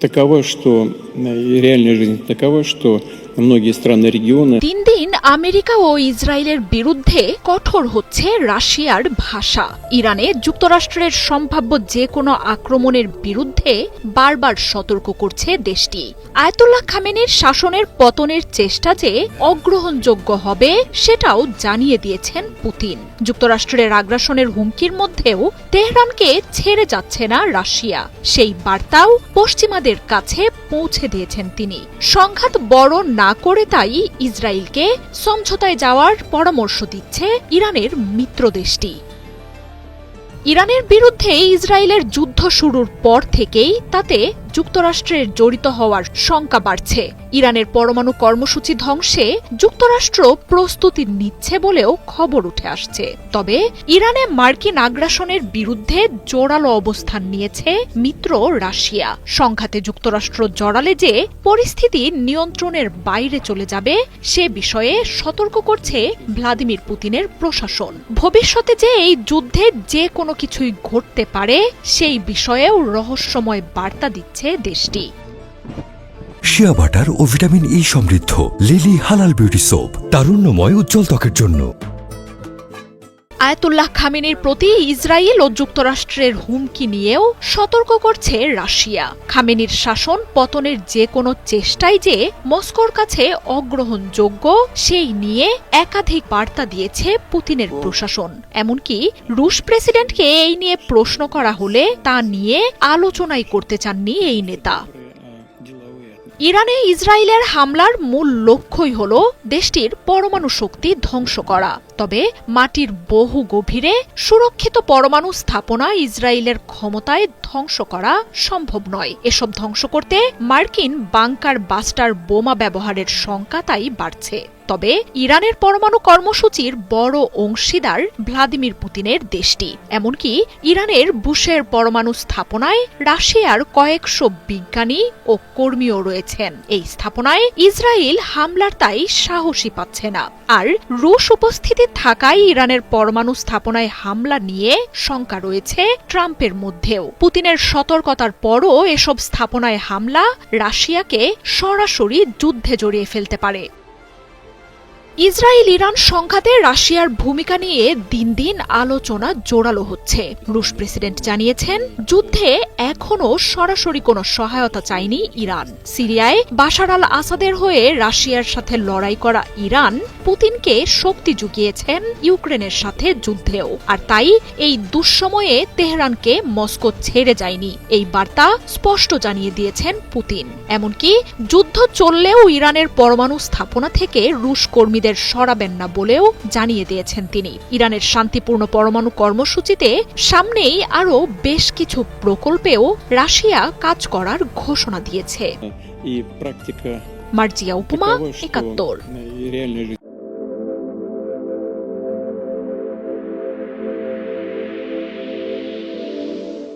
Таково, что э, реальная жизнь такова, что многие страны региона দিন দিন আমেরিকা ও ইসরায়েলের বিরুদ্ধে কঠোর হচ্ছে রাশিয়ার ভাষা ইরানে যুক্তরাষ্ট্রের সম্ভাব্য যে কোনো আক্রমণের বিরুদ্ধে বারবার সতর্ক করছে দেশটি আয়াতুল্লাহ খামেনির শাসনের পতনের চেষ্টা যে অগ্রহণযোগ্য হবে সেটাও জানিয়ে দিয়েছেন পুতিন যুক্তরাষ্ট্রের আগ্রাসনের হুমকির মধ্যেও তেহরানকে ছেড়ে যাচ্ছে না রাশিয়া সেই বার্তাও পশ্চিমাদের কাছে পৌঁছে দিয়েছেন তিনি সংঘাত বড় না করে তাই ইসরায়েলকে সমঝোতায় যাওয়ার পরামর্শ দিচ্ছে ইরানের মিত্র দেশটি। ইরানের বিরুদ্ধে ইসরায়েলের যুদ্ধ শুরুর পর থেকেই তাতে যুক্তরাষ্ট্রের জড়িত হওয়ার শঙ্কা বাড়ছে। ইরানের পরমাণু কর্মসূচি ধ্বংসে যুক্তরাষ্ট্র প্রস্তুতি নিচ্ছে বলেও খবর উঠে আসছে। তবে ইরানে মার্কিন আগ্রাসনের বিরুদ্ধে জোরালো অবস্থান নিয়েছে মিত্র রাশিয়া। সংঘাতে যুক্তরাষ্ট্র জড়ালে যে পরিস্থিতি নিয়ন্ত্রণের বাইরে চলে যাবে, সে বিষয়ে সতর্ক করছে ভ্লাদিমির পুতিনের প্রশাসন। ভবিষ্যতে যে এই যুদ্ধে যে কোনো কিছুই ঘটতে পারে, সেই বিষয়েও রহস্যময় বার্তা দিচ্ছে দেশটি। শিয়া বাটার ও ভিটামিন ই সমৃদ্ধ লিলি হালাল বিউটি সোপ, তারুণ্যময় উজ্জ্বল ত্বকের জন্য। আয়াতুল্লাহ খামেনির প্রতি ইসরায়েল ও যুক্তরাষ্ট্রের হুমকি নিয়েও সতর্ক করছে রাশিয়া। খামেনির শাসন পতনের যে কোনো চেষ্টাই যে মস্কোর কাছে অগ্রহণযোগ্য, সেই নিয়ে একাধিক বার্তা দিয়েছে পুতিনের প্রশাসন। এমনকি রুশ প্রেসিডেন্টকে এই নিয়ে প্রশ্ন করা হলে তা নিয়ে আলোচনাই করতে চাননি এই নেতা। ইরানে ইসরায়েলের হামলার মূল লক্ষ্যই হল দেশটির পরমাণু শক্তি ধ্বংস করা। তবে মাটির বহু গভীরে সুরক্ষিত পরমাণু স্থাপনা ইসরায়েলের ক্ষমতায় ধ্বংস করা সম্ভব নয়। এসব ধ্বংস করতে মার্কিন বাংকার বাস্টার বোমা ব্যবহারের শঙ্কা তাই বাড়ছে। তবে ইরানের পরমাণু কর্মসূচির বড় অংশীদার ভ্লাদিমির পুতিনের দেশটি। এমনকি ইরানের বুশের পরমাণু স্থাপনায় রাশিয়ার কয়েকশো বিজ্ঞানী ও কর্মীও রয়েছেন। এই স্থাপনায় ইসরায়েল হামলার তাই সাহসী পাচ্ছে না। আর রুশ উপস্থিতি থাকায় ইরানের পরমাণু স্থাপনায় হামলা নিয়ে শঙ্কা রয়েছে ট্রাম্পের মধ্যেও। পুতিনের সতর্কতার পরও এসব স্থাপনায় হামলা রাশিয়াকে সরাসরি যুদ্ধে জড়িয়ে ফেলতে পারে। ইসরায়েল ইরান সংঘাতে রাশিয়ার ভূমিকা নিয়ে দিন দিন আলোচনা জোরালো হচ্ছে। রুশ প্রেসিডেন্ট জানিয়েছেন, যুদ্ধে এখনও সরাসরি কোনো সহায়তা চায়নি ইরান। সিরিয়ায় বাশার আল আসাদের হয়ে রাশিয়ার সাথে লড়াই করা ইরান পুতিনকে শক্তি জুগিয়েছেন ইউক্রেনের সাথে যুদ্ধেও। আর তাই এই দুঃসময়ে তেহরানকে মস্কো ছেড়ে যায়নি। এই বার্তা স্পষ্ট জানিয়ে দিয়েছেন পুতিন। এমনকি যুদ্ধ চললেও ইরানের পরমাণু স্থাপনা থেকে রুশ কর্মীদের সরাবেন না বলেও জানিয়ে দিয়েছেন তিনি। ইরানের শান্তিপূর্ণ পরমাণু কর্মসূচিতে সামনেই আরও বেশ কিছু প্রকল্পেও রাশিয়া কাজ করার ঘোষণা দিয়েছে। মার্জিয়া উপমা একাত্তর।